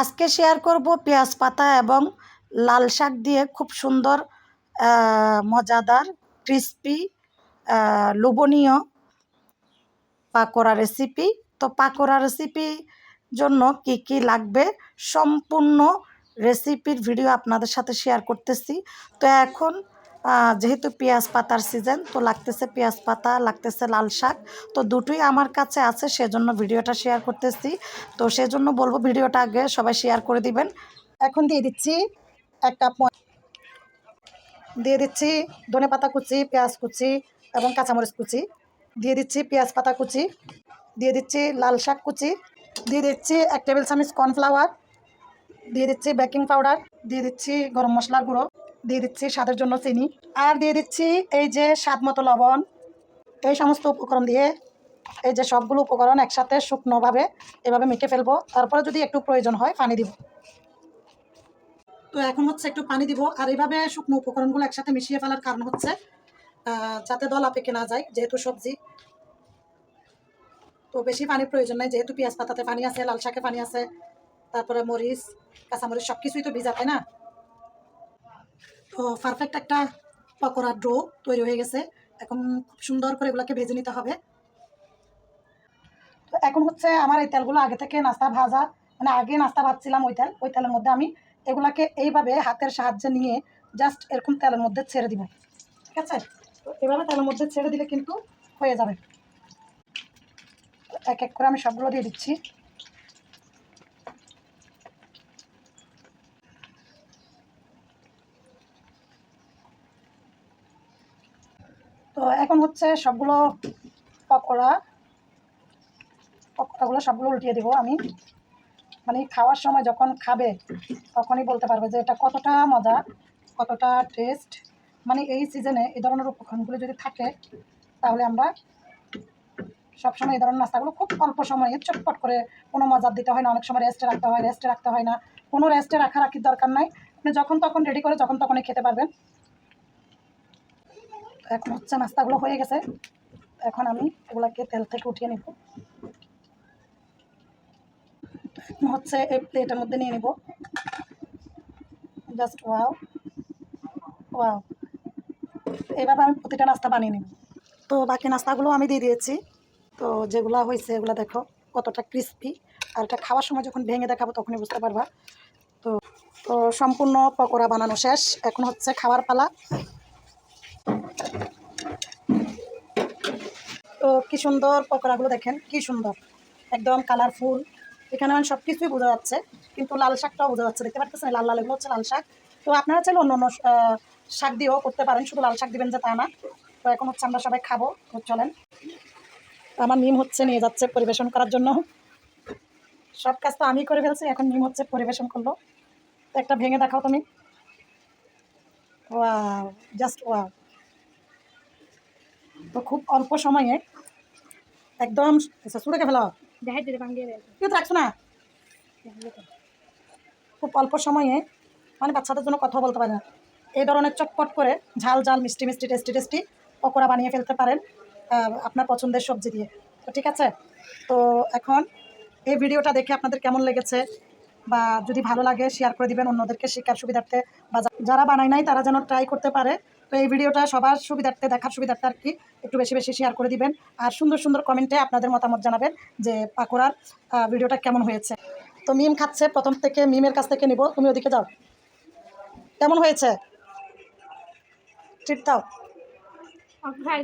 আজকে শেয়ার করব পেঁয়াজ পাতা এবং লাল শাক দিয়ে খুব সুন্দর মজাদার ক্রিস্পি লোভনীয় পাকোড়া রেসিপি তো পাকোড়া রেসিপি জন্য কি কি লাগবে সম্পূর্ণ রেসিপির ভিডিও আপনাদের সাথে শেয়ার করতেছি। তো এখন যেহেতু পেঁয়াজ পাতার সিজন তো লাগতেছে পেঁয়াজ পাতা, লাগতেছে লাল শাক। তো দুটোই আমার কাছে আছে, সেজন্য ভিডিওটা শেয়ার করতেছি। তো সেজন্য বলব ভিডিওটা আগে সবাই শেয়ার করে দিবেন। এখন দিয়ে দিচ্ছি এক কাপ দিয়ে দিচ্ছি ধনে পাতা কুচি, পেঁয়াজ কুচি এবং কাঁচামরিচ কুচি। দিয়ে দিচ্ছি পেঁয়াজ পাতা কুচি, দিয়ে দিচ্ছি লাল শাক কুচি, দিয়ে দিচ্ছি এক টেবিল চামচ কর্নফ্লাওয়ার দিয়ে দিচ্ছি বেকিং পাউডার দিয়ে দিচ্ছি গরম মশলার গুঁড়ো। দিয়ে দিচ্ছি স্বাদের জন্য চিনি। আর দিয়ে দিচ্ছি এই যে স্বাদ মতো লবণ। এই সমস্ত উপকরণ দিয়ে এই যে সবগুলো উপকরণ একসাথে শুকনোভাবে এভাবে মেখে ফেলব। তারপরে যদি একটু প্রয়োজন হয় পানি দিব। তো এখন হচ্ছে একটু পানি দিব। আর এইভাবে শুকনো উপকরণগুলো একসাথে মিশিয়ে ফেলার কারণ হচ্ছে যাতে দলা পেকে না যায় যেহেতু সবজি। তো বেশি পানির প্রয়োজন নেই, যেহেতু পেঁয়াজ পাতাতে পানি আছে, লাল শাকে পানি আছে, তারপরে মরিচ, কাঁচামরিচ সব কিছুই তো ভিজা, তাই না? তো পারফেক্ট একটা পকোড়া ডো তৈরি হয়ে গেছে। এখন খুব সুন্দর করে এগুলোকে ভেজে নিতে হবে। তো এখন হচ্ছে আমার এই তেলগুলো আগে থেকে নাস্তা ভাজা মানে আগে নাস্তা ভাজছিলাম ওই তেল, ওই তেলের মধ্যে আমি এগুলাকে এইভাবে হাতের সাহায্যে নিয়ে জাস্ট এরকম তেলের মধ্যে ছেড়ে দিব। ঠিক আছে? তো এভাবে তেলের মধ্যে ছেড়ে দিলে কিন্তু হয়ে যাবে। এক এক করে আমি সবগুলো দিয়ে দিচ্ছি। তো এখন হচ্ছে সবগুলো পকোড়া, পকোড়াগুলো সবগুলো উল্টিয়ে দিব আমি। মানে খাওয়ার সময় যখন খাবে, তখনই বলতে পারবে যে এটা কতটা মজা, কতটা টেস্ট মানে এই সিজনে এই ধরনের উপকরণগুলো যদি থাকে, তাহলে আমরা সবসময় এই ধরনের নাস্তাগুলো খুব অল্প সময়ে চটপট করে কোনো মজার দিতে হয় না, অনেক সময় রেস্টে রাখতে হয় রেস্টে রাখতে হয় না। কোনো রেস্টে রাখা রাখির দরকার নাই। আপনি যখন তখন রেডি করে যখন তখনই খেতে পারবেন। এখন হচ্ছে নাস্তাগুলো হয়ে গেছে। এখন আমি এগুলাকে তেল থেকে উঠিয়ে নিব। হচ্ছে এই প্লেটের মধ্যে নিয়ে নিব। Just wow wow. এইভাবে আমি প্রতিটা নাস্তা বানিয়ে নিব। তো বাকি নাস্তাগুলো আমি দিয়ে দিয়েছি। তো যেগুলো হয়েছে এগুলো দেখো, কতটা ক্রিস্পি আর এটা খাওয়ার সময় যখন ভেঙে দেখাবো তখনই বুঝতে পারবা। তো তো সম্পূর্ণ পকোড়া বানানো শেষ। এখন হচ্ছে খাবার পালা। তো কি সুন্দর পকোড়াগুলো দেখেন, কি সুন্দর। একদম কালারফুল এখানে মানে সব কিছুই বোঝা যাচ্ছে, কিন্তু লাল শাকটাও বোঝা যাচ্ছে। দেখতে পাচ্ছেন লাল লাল এগুলো হচ্ছে লাল শাক। তো আপনারা চাইলে অন্য অন্য শাক দিয়েও করতে পারেন, শুধু লাল শাক দিবেন যে তা না। তো এখন হচ্ছে আমরা সবাই খাব চলেন। আমার মিম হচ্ছে নিয়ে যাচ্ছে পরিবেশন করার জন্য। সব কাজ তো আমি করে ফেলছি, এখন মিম হচ্ছে পরিবেশন করল। তো একটা ভেঙে দেখাও তুমি ওয়াও জাস্ট ওয়াও। তো খুব অল্প সময়ে একদম সুড়েকে ফেলা কেউ তো রাখছো না? খুব অল্প সময়ে মানে বাচ্চাদের জন্য কথা বলতে পারে না। এই ধরনের চটপট করে ঝাল ঝাল মিষ্টি মিষ্টি টেস্টি টেস্টি পকোড়া বানিয়ে ফেলতে পারেন আপনার পছন্দের সবজি দিয়ে। তো ঠিক আছে? তো এখন এই ভিডিওটা দেখে আপনাদের কেমন লেগেছে? বা যদি ভালো লাগে শেয়ার করে দিবেন অন্যদেরকে শেখার সুবিধার্থে বা যারা বানায় নাই, তারা যেন ট্রাই করতে পারে। তো এই ভিডিওটা সবার সুবিধার্থে, দেখার সুবিধার্থে আর কি একটু বেশি বেশি শেয়ার করে দিবেন। আর সুন্দর সুন্দর কমেন্টে আপনাদের মতামত জানাবেন যে পাকোড়ার ভিডিওটা কেমন হয়েছে। তো মিম খাচ্ছে, প্রথম থেকে মিমের কাছ থেকে নিব। তুমি ওদিকে যাও। কেমন হয়েছে? ট্রিট দাও। ভাই